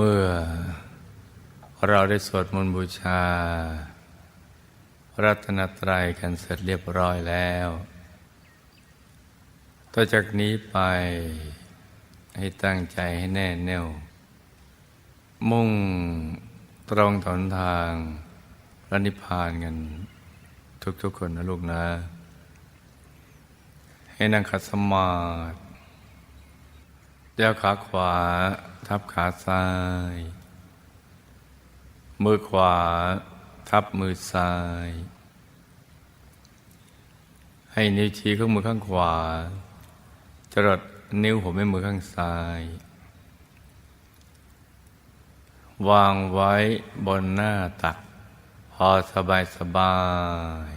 เมื่อเราได้สวดมนต์บูชา รัตนตรัยกันเสร็จเรียบร้อยแล้ว ต่อจากนี้ไปให้ตั้งใจให้แน่แน่ว มุ่งตรงถนทางพระนิพพานกัน ทุกๆคนนะลูกนะ ให้นั่งขัดสมาธิ เดี๋ยวขาขวาทับขาซ้าย มือขวาทับมือซ้าย ให้นิ้วชี้ข้างมือข้างขวา จรดนิ้วหัวแม่มือข้างซ้าย วางไว้บนหน้าตัก พอสบายสบาย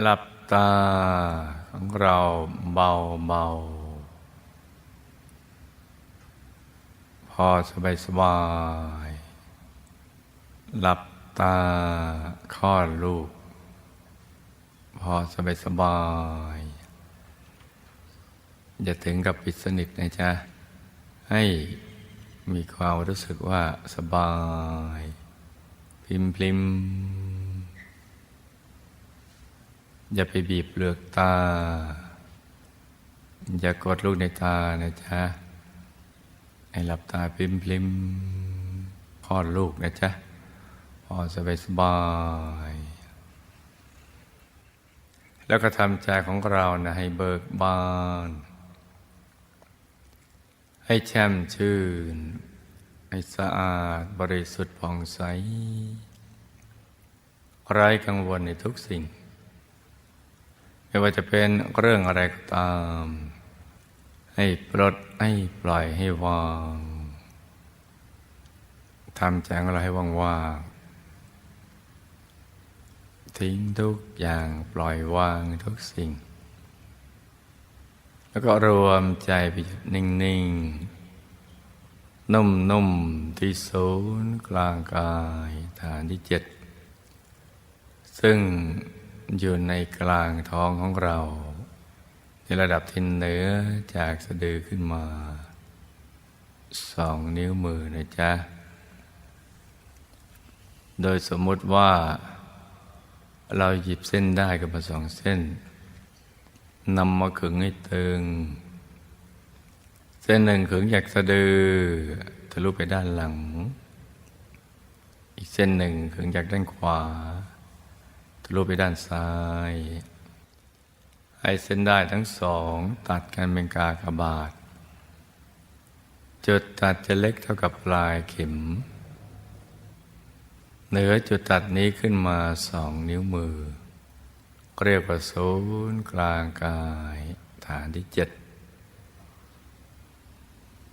หลับตาของเราเบาเบา อสบายสบาย หลับตาคลอดลูก พอสบายสบาย อย่าถึงกับปิดสนิทนะจ๊ะ ให้มีความรู้สึกว่าสบาย พิมพลิม อย่าไปบีบเปลือกตา อย่ากดลูกในตานะจ๊ะ ให้หลับตาพิมพลิมคลอดลูกนะจ๊ะพอสบายสบายแล้วก็ทำใจของเรานะให้เบิกบาน ให้แช่มชื่น ให้สะอาดบริสุทธิ์ผ่องใส ไร้กังวลในทุกสิ่ง ไม่ว่าจะเป็นเรื่องอะไรก็ตาม ให้ปลดให้ปล่อยให้วางทำใจของเราให้ว่างๆทิ้งทุกอย่างปล่อยวางทุกสิ่ง แล้วก็รวมใจไปหยุดนิ่งๆ นุ่มๆ ที่ศูนย์กลางกายฐานที่เจ็ด ซึ่งอยู่ในกลางท้องของเรา ในระดับที่เหนือจากสะดือขึ้นมาสองนิ้วมือนะจ๊ะ โดยสมมุติว่า เราหยิบเส้นได้กันมาสองเส้นนำมาขึงให้ตึง เส้นหนึ่งขึงจากสะดือทะลุไปด้านหลัง อีกเส้นหนึ่งขึงจากด้านขวาทะลุไปด้านซ้าย ให้เส้นได้ทั้งสองตัดกันเป็นกากบาท จุดตัดจะเล็กเท่ากับปลายเข็ม เหนือจุดตัดนี้ขึ้นมาสองนิ้วมือ เรียกว่าศูนย์กลางกาย ฐานที่เจ็ด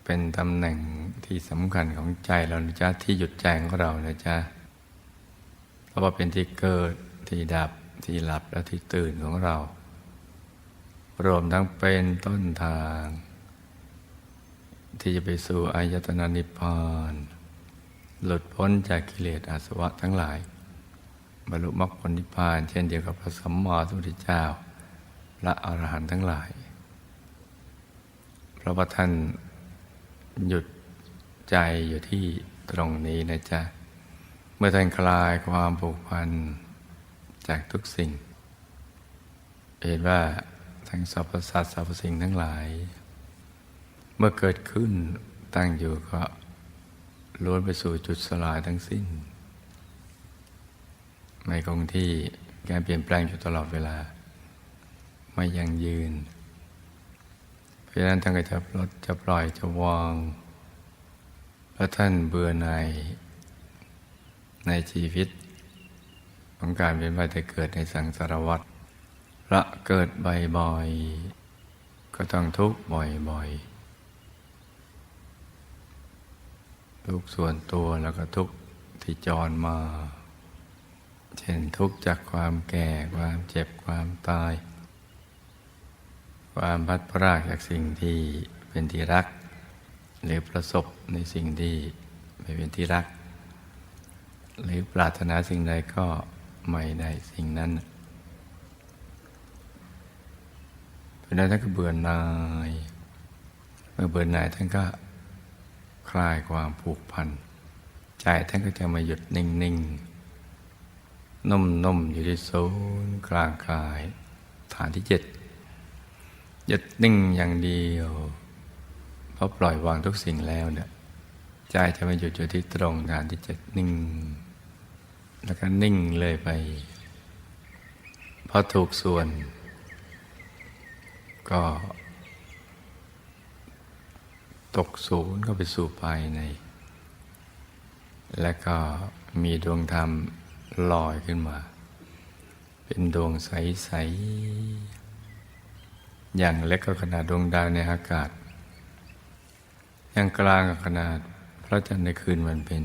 เป็นตำแหน่งที่สำคัญของใจเรานะจ๊ะ ที่หยุดใจของเรานะจ๊ะ เพราะว่าเป็นที่เกิดที่ดับที่หลับและที่ตื่นของเรา รวมทั้งเป็นต้นทาง ที่จะไปสู่อายตนะนิพพานหลุดพ้นจากกิเลสอาสวะทั้งหลาย บรรลุมรรคผลนิพพาน เช่นเดียวกับพระสัมมาสัมพุทธเจ้า พระอรหันต์ทั้งหลาย เพราะว่าท่านหยุดใจอยู่ที่ตรงนี้นะจ๊ะ เมื่อท่านคลายความผูกพันจากทุกสิ่ง เห็นว่า ทั้งสรรพสัตว์สรรพสิ่งทั้งหลาย เมื่อเกิดขึ้นตั้งอยู่ก็ล้วนไปสู่จุดสลายทั้งสิ้น ไม่คงที่การเปลี่ยนแปลงอยู่ตลอดเวลา ไม่ยังยืน เพราะฉะนั้นท่านก็จะลดจะปล่อยจะวางแล้วท่านเบื่อในในชีวิตของการเป็นไปแต่เกิดในสังสารวัฏ ละเกิดบ่อยๆก็ต้องทุกข์บ่อยๆทุกข์ส่วนตัวแล้วก็ทุกข์ที่จรมา เช่นทุกข์จากความแก่ความเจ็บความตาย ความพัดพรากจากสิ่งที่เป็นที่รัก หรือประสบในสิ่งที่ไม่เป็นที่รัก หรือปรารถนาสิ่งใดก็ไม่ได้สิ่งนั้น เพราะนั้นท่านก็เบื่อหน่าย เมื่อเบื่อหน่ายท่านก็คลายความผูกพัน ใจท่านก็จะมาหยุดนิ่งๆนุ่มๆอยู่ที่ศูนย์กลางกายฐานที่เจ็ดหยุดนิ่งอย่างเดียวเพราะปล่อยวางทุกสิ่งแล้วเนี่ยใจจะมาหยุดอยู่ที่ตรงฐานที่เจ็ดนิ่ง แล้วก็นิ่งเลยไปพอถูกส่วน ก็ ตกศูนย์ก็ไปสู่ภายใน และก็มีดวงธรรมลอยขึ้นมา เป็นดวงใส ๆ อย่างเล็กก็ขนาดดวงดาวในอากาศ อย่างกลางก็ขนาดพระจันทร์ในคืนวันเป็น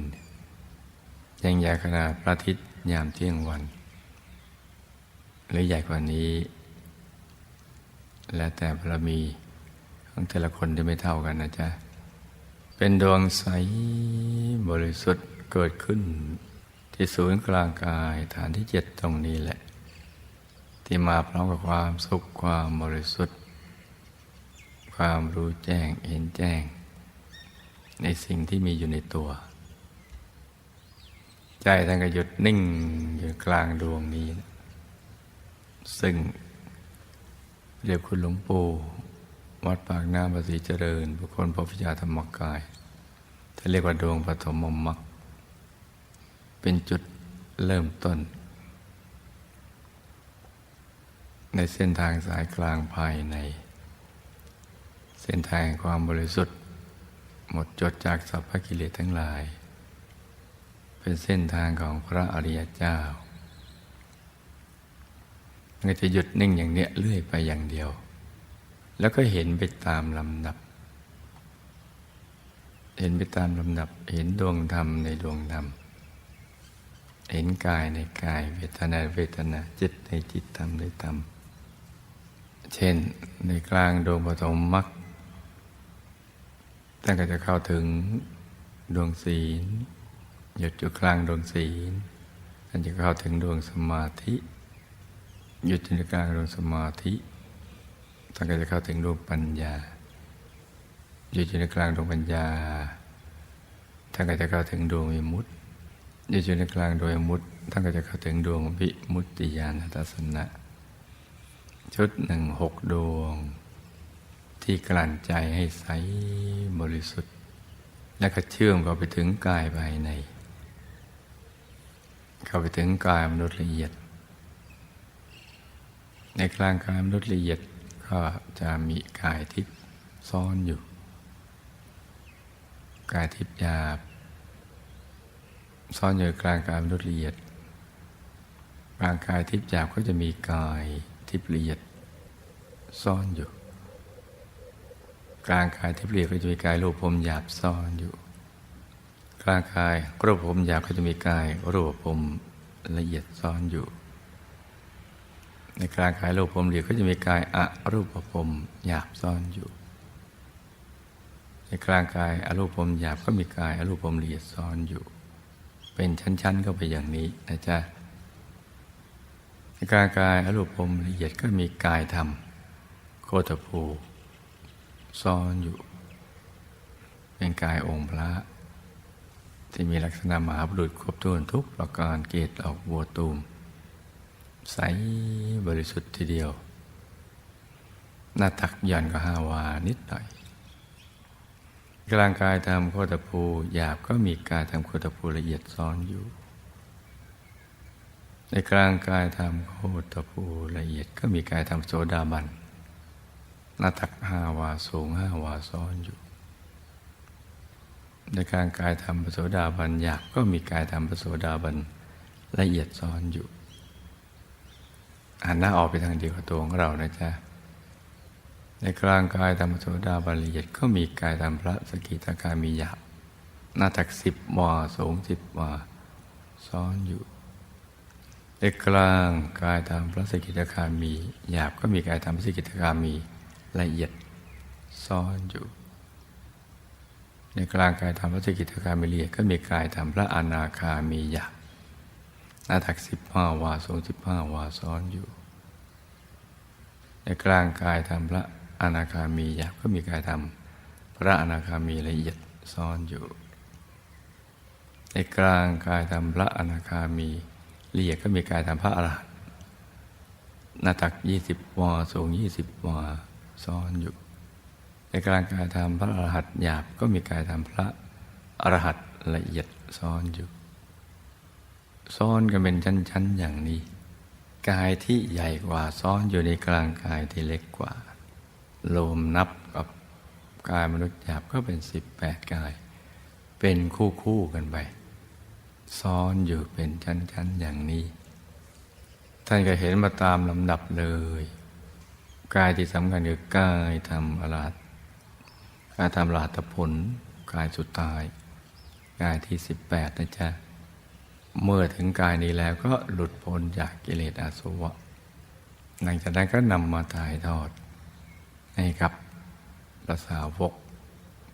อยังใหญ่ขนาดพระอาทิตย์ยามเที่ยงวัน หรือใหญ่กว่านี้ แล้วแต่บารมีของแต่ละคนจะไม่เท่ากันนะจ๊ะ เป็นดวงใสบริสุทธิ์เกิดขึ้น ที่ศูนย์กลางกายฐานที่เจ็ดตรงนี้แหละ ที่มาพร้อมกับความสุขความบริสุทธิ์ ความรู้แจ้งเห็นแจ้ง ในสิ่งที่มีอยู่ในตัว ใจท่านก็หยุดนิ่งอยู่กลางดวงนี้ ซึ่ง เรียกคุณหลวงปู่วัดปากน้ำภาษีเจริญบุคคลพระพิยาธรรมกายท่านเรียกว่าดวงปฐมมรรคเป็นจุดเริ่มต้น ในเส้นทางสายกลางภายใน เส้นทางแห่งความบริสุทธิ์ หมดจดจากสัพพกิเลสทั้งหลาย เป็นเส้นทางของพระอริยเจ้า มันก็จะหยุดนิ่งอย่างเนี้ยเรื่อยไปอย่างเดียว แล้วก็เห็นไปตามลำดับ เห็นไปตามลำดับ เห็นดวงธรรมในดวงธรรม เห็นกายในกาย เวทนาเวทนาจิตในจิตธรรมในธรรม เช่นในกลางดวงปฐมมรรคท่านก็จะเข้าถึงดวงศีลหยุดอยู่กลางดวงศีลท่านจะเข้าถึงดวงสมาธิ หยุดอยู่ในกลางดวงสมาธิท่านก็จะเข้าถึงดวงปัญญาหยุดอยู่ในกลางดวงปัญญาท่านก็จะเข้าถึงดวงวิมุตติหยุดอยู่ในกลางดวงวิมุตติท่านก็จะเข้าถึงดวงวิมุตติญาณทัศนะ ชุดหนึ่งหกดวง ที่กลั่นใจให้ใสบริสุทธิ์ และก็เชื่อมเข้าไปถึงกายภายใน เข้าไปถึงกายมนุษย์ละเอียด ในกลางกายมนุษย์ละเอียดก็จะมีกายทิพย์ซ่อนอยู่ กายทิพย์หยาบ ซ่อนอยู่กลางกายมนุษย์ละเอียดกลางกายทิพย์หยาบก็จะมีกายทิพย์ละเอียดซ่อนอยู่ กลางกายทิพย์ละเอียดก็จะมีกายรูปภพหยาบซ่อนอยู่ กลางกายรูปภพหยาบก็จะมีกายรูปภพละเอียดซ่อนอยู่ ในกลางกายรูปภพละเอียดก็จะมีกายอรูปภพหยาบซ่อนอยู่ ในกลางกายอรูปภพหยาบก็มีกายอรูปภพละเอียดซ่อนอยู่ เป็นชั้นๆเข้าไปอย่างนี้นะจ๊ะในกลางกายอรูปภพละเอียดก็มีกายธรรมโคตภูซ่อนอยู่ เป็นกายองค์พระที่มีลักษณะมหาบุรุษครบถ้วนทุกประการเกตออกบัวตูม ใสบริสุทธิ์ทีเดียว หน้าตักหย่อนก็ห้าวานิดหน่อย กลางกายทำโคตภูหยาบก็มีกายทำโคตภูละเอียดซ้อนอยู่ ในกลางกายทำโคตภูละเอียดก็มีกายทำโสดาบันหน้าตักห้าวาสูงห้าวาซ้อนอยู่ ในกลางกายทำปโสดาบันหยาบก็มีกายทำปโสดาบันละเอียดซ้อนอยู่ หันหน้าออกไปทางเดียวกับตัวของเรานะจ๊ะ ในกลางกายธรรมโสดาบันละเอียดก็มีกายธรรมพระสกิทาคามีหยาบหน้าตักสิบวาสูงสิบวาซ้อนอยู่ ในกลางกายธรรมพระสกิทาคามีหยาบก็มีกายธรรมพระสกิทาคามีละเอียดซ้อนอยู่ ในกลางกายธรรมพระสกิทาคามีละเอียดก็มีกายธรรมพระอนาคามีหยาบ หน้าตักสิบห้าวาสูงสิบห้าวาซ้อนอยู่ ในกลางกายทำพระอนาคามีหยาบก็มีกายทำพระอนาคามีละเอียดซ้อนอยู่ ในกลางกายทำพระอนาคามีละเอียดก็มีกายทำพระอรหันต์หน้าตักยี่สิบวาสูงยี่สิบวาซ้อนอยู่ ในกลางกายทำพระอรหันต์หยาบก็มีกายทำพระอรหันต์ละเอียดซ้อนอยู่ ซ้อนกันเป็นชั้น ๆ อย่างนี้ กายที่ใหญ่กว่าซ้อนอยู่ในกลางกายที่เล็กกว่าโลมนับกับกายมนุษย์หยาบก็เป็นสิบแปดกาย เป็นคู่คู่ๆกันไป ซ้อนอยู่เป็นชั้น ๆ อย่างนี้ ท่านก็เห็นมาตามลำดับเลย กายที่สำคัญคือกายทำอรหัตกายทำอรหัตผล กายสุดท้าย กายที่สิบแปดนะจ๊ะ เมื่อถึงกายนี้แล้วก็หลุดพ้นจากกิเลสอาสวะ หลังจากนั้นก็นำมาถ่ายทอด ให้กับพระสาวก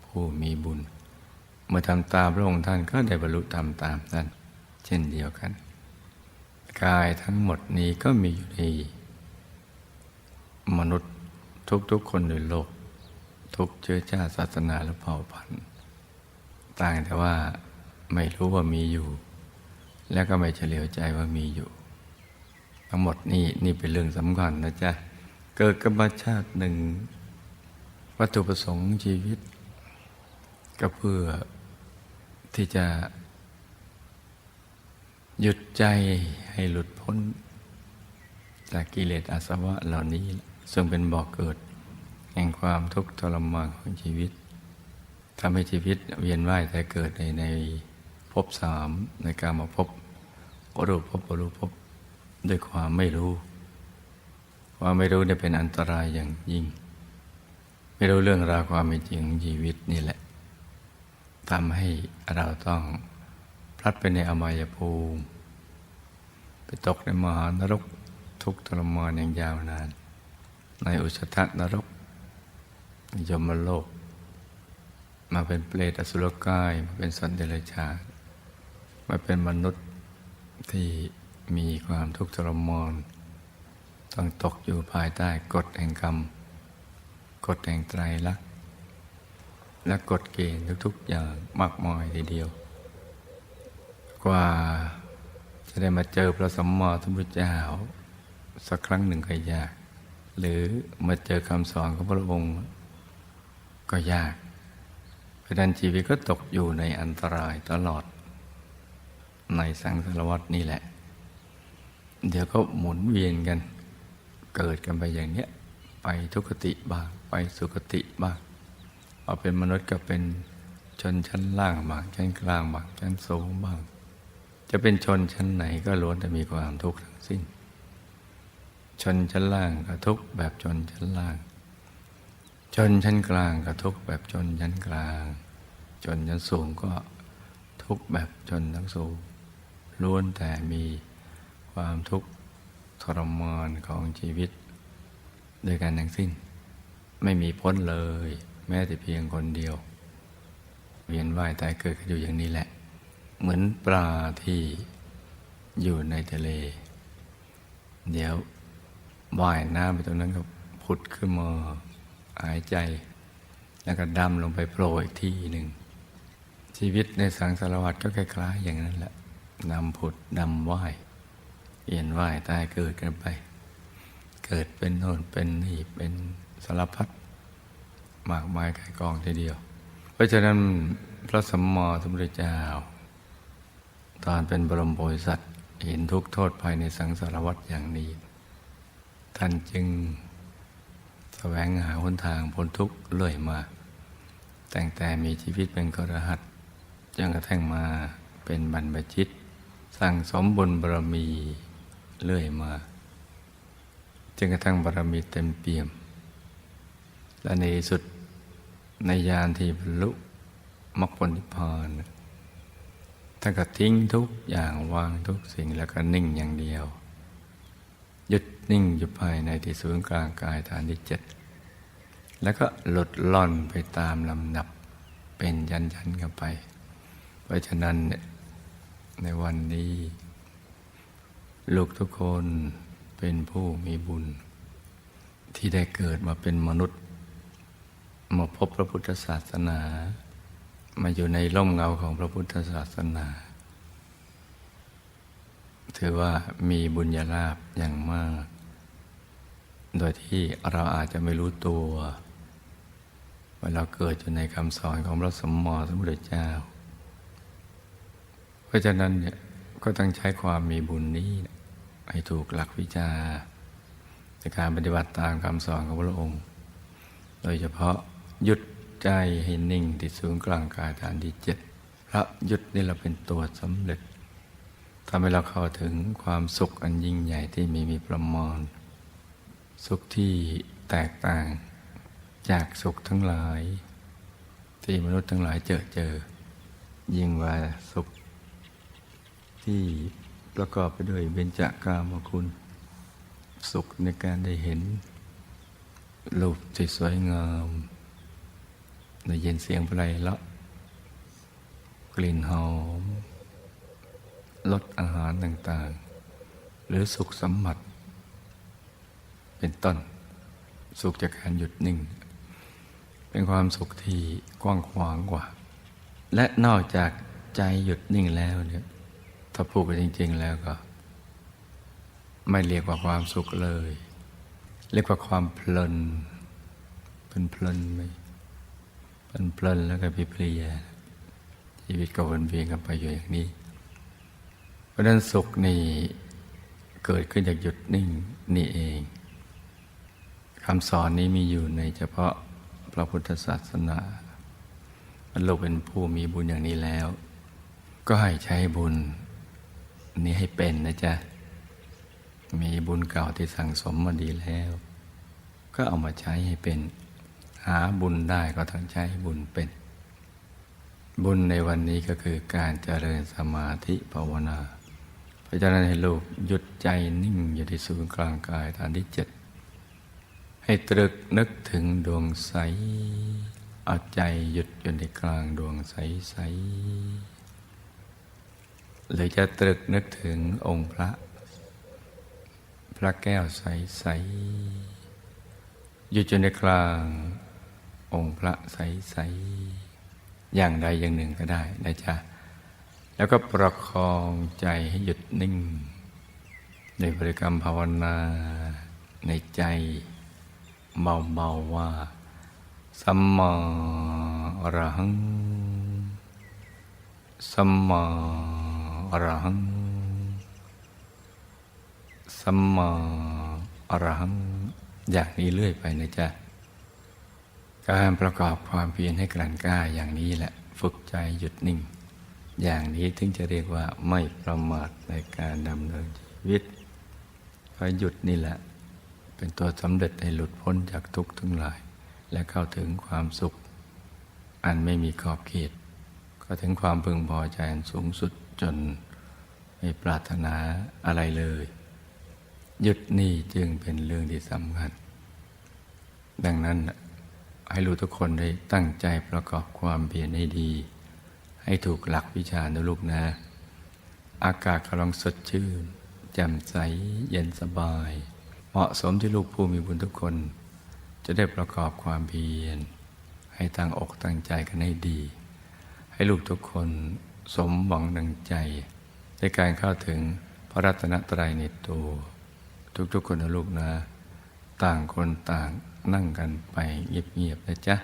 ผู้มีบุญ เมื่อทำตามพระองค์ท่านก็ได้บรรลุธรรมตามนั้นเช่นเดียวกัน กายทั้งหมดนี้ก็มีอยู่ในมนุษย์ทุกๆคนในโลก ทุกเชื้อชาติศาสนาและเผ่าพันธุ์ ต่างแต่ว่าไม่รู้ว่ามีอยู่ แล้วก็ไม่เฉลียวใจว่ามีอยู่ ทั้งหมดนี่นี่เป็นเรื่องสำคัญนะจ๊ะ เกิดกับมชาติหนึ่ง วัตถุประสงค์ชีวิต ก็เพื่อที่จะ หยุดใจให้หลุดพ้น จากกิเลสอาสวะเหล่านี้ ซึ่งเป็นบ่อกเกิด แห่งความทุกข์ทรมานของชีวิตทำให้ชีวิตเวียนว่ายแต่เกิดในใน ภพสามในการมาพบรูปพอรูปภพด้วยความไม่รู้ ความไม่รู้เนี่ยเป็นอันตรายอย่างยิ่ง ไม่รู้เรื่องราวความเป็นจริงของชีวิตนี่แหละทำให้เราต้องพลัดไปในอมายภูมิไปตกในมหานรกทุกทรมานอย่างยาวนาน ในอุชทะนรกยมโลก มาเป็นเปรตอสุรกาย มาเป็นสัตว์เดรัจฉาน มาเป็นมนุษย์ที่มีความทุกข์ทรมานต้องตกอยู่ภายใต้กฎแห่งกรรม กฎแห่งไตรลักษณ์และกฎเกณฑ์ทุกๆอย่างมากมายทีเดียว กว่าจะได้มาเจอพระสัมมาสัมพุทธเจ้าสักครั้งหนึ่งก็ยาก หรือมาเจอคำสอนของพระองค์ก็ยากเพราะนั้นชีวิตก็ตกอยู่ในอันตรายตลอด ในสังสารวัตนี่แหละ เดี๋ยวก็หมุนเวียนกัน เกิดกันไปอย่างเนี้ย ไปทุกติบ้าง ไปสุคติบ้างพอเป็นมนุษย์ก็เป็นชนชั้นล่างบ้างชั้นกลางบ้างชั้นสูงบ้าง จะเป็นชนชั้นไหนก็ล้วนแต่มีความทุกข์ทั้งสิ้น ชนชั้นล่างก็ทุกข์แบบชนชั้นล่าง ชนชั้นกลางก็ทุกข์แบบชนชั้นกลาง ชนชั้นสูงก็ทุกข์แบบชนทั้งสูง ล้วนแต่มีความทุกข์ทรมานของชีวิตด้วยกันทั้งสิ้น ไม่มีพ้นเลย แม้แต่เพียงคนเดียว เวียนว่ายตายเกิดกันอยู่อย่างนี้แหละ เหมือนปลาที่อยู่ในทะเล เดี๋ยวว่ายน้ำไปตรงนั้นก็ผุดขึ้นมาหายใจ แล้วก็ดำลงไปโผล่อีกที่หนึ่งชีวิตในสังสารวัฏก็คล้ายๆอย่างนั้นแหละ ดำผุดดำว่ายเวียนว่ายตายเกิดกันไป เกิดเป็นโน่นเป็นนี่เป็นสารพัดมากมายไก่กองทีเดียว เพราะฉะนั้นพระสัมมาสัมพุทธเจ้า ตอนเป็นบรมโพธิสัตว์เห็นทุกโทษภายในสังสารวัฏอย่างนี้ ท่านจึงแสวงหาหนทางพ้นทุกข์เรื่อยมา แต่งแต่มีชีวิตเป็นกระหัตจนกระทั่งมาเป็นบรรพชิต สั่งสมบุญบารมีเรื่อยมาจนกระทั่งบารมีเต็มเปี่ยม และในสุดในยานที่บรรลุมรรคผลนิพพานท่านก็ทิ้งทุกอย่างวางทุกสิ่งแล้วก็นิ่งอย่างเดียว หยุดนิ่งอยู่ภายในที่ศูนย์กลางกายฐานที่เจ็ดแล้วก็หลุดล่อนไปตามลำดับเป็นยันยันกันไป เพราะฉะนั้นเนี่ย ในวันนี้ ลูกทุกคนเป็นผู้มีบุญ ที่ได้เกิดมาเป็นมนุษย์ มาพบพระพุทธศาสนา มาอยู่ในร่มเงาของพระพุทธศาสนา ถือว่ามีบุญญาลาภอย่างมาก โดยที่เราอาจจะไม่รู้ตัวว่าเราเกิดอยู่ในคำสอนของพระสมมอสมุทรเจ้า เพราะฉะนั้นเนี่ยก็ต้องใช้ความมีบุญนี้ให้ถูกหลักวิชาในการปฏิบัติตามคำสอนของพระองค์ โดยเฉพาะหยุดใจให้นิ่งที่ศูนย์กลางกายฐานที่เจ็ดพระหยุดนี่เราเป็นตัวสำเร็จทำให้เราเข้าถึงความสุขอันยิ่งใหญ่ที่มีมีประมาณสุขที่แตกต่างจากสุขทั้งหลาย ที่มนุษย์ทั้งหลายเจอเจอ ยิ่งว่าสุข ที่ประกอบไปด้วยเบญจากามคุณ สุขในการได้เห็นรูปที่สวยงามได้ยินเสียงไพเราะกลิ่นหอมรสอาหารต่างๆ หรือสุขสัมผัสเป็นต้น สุขจากการหยุดนิ่ง เป็นความสุขที่กว้างขวางกว่า และนอกจากใจหยุดนิ่งแล้วเนี่ย ถ้าพูดกันจริง ๆ แล้วก็ ไม่เรียกว่าความสุขเลย เรียกว่าความเพลินเป็นเพลินไหมเป็นเพลินแล้วก็พิเพลียชีวิตก็วนเวียนกันไปอยู่อย่างนี้ เพราะนั้นสุขนี่เกิดขึ้นจากหยุดนิ่งนี่เองคำสอนนี้มีอยู่ในเฉพาะพระพุทธศาสนาบรรลุเป็นผู้มีบุญอย่างนี้แล้ว ก็ให้ใช้บุญ นี้ให้เป็นนะจ๊ะ มีบุญเก่าที่สั่งสมมาดีแล้ว ก็เอามาใช้ให้เป็น หาบุญได้ก็ต้องใช้บุญเป็น บุญในวันนี้ก็คือการเจริญสมาธิภาวนา เพราะฉะนั้นให้ลูกหยุดใจนิ่งอยู่ที่ศูนย์กลางกายฐานที่เจ็ดให้ตรึกนึกถึงดวงใส เอาใจหยุดอยู่ในกลางดวงใสใส หรือจะตรึกนึกถึงองค์พระ พระแก้วใส ๆ อยู่จนในกลางองค์พระใส ๆ อย่างใดอย่างหนึ่งก็ได้นะจ๊ะ แล้วก็ประคองใจให้หยุดนิ่ง ในบริกรรมภาวนาในใจเบาๆว่าสัมมาอรหังสัมมา อรหัง สัมมาอรหัง อย่างนี้เรื่อยไปนะจ๊ะ การประกอบความเพียรให้กลั่นกล้าอย่างนี้แหละ ฝึกใจหยุดนิ่ง อย่างนี้ถึงจะเรียกว่าไม่ประมาทในการดำเนินชีวิตพราะหยุดนี่แหละ เป็นตัวสำเร็จให้หลุดพ้นจากทุกข์ทั้งหลาย และเข้าถึงความสุข อันไม่มีขอบเขตก็ถึงความพึงพอใจอันสูงสุด จนไม่ปรารถนาอะไรเลย หยุดนี่จึงเป็นเรื่องที่สำคัญ ดังนั้นให้รู้ทุกคนได้ตั้งใจประกอบความเพียรให้ดี ให้ถูกหลักวิชานะลูกนะ อากาศกำลังสดชื่นแจ่มใสเย็นสบาย เหมาะสมที่ลูกผู้มีบุญทุกคน จะได้ประกอบความเพียรให้ตั้งอกตั้งใจกันให้ดี ให้ลูกทุกคน สมหวังดังใจในการเข้าถึงพระรัตนตรัยในตัว ทุกๆคนนะลูกนะ ต่างคนต่างนั่งกันไปเงียบๆนะจ๊ะ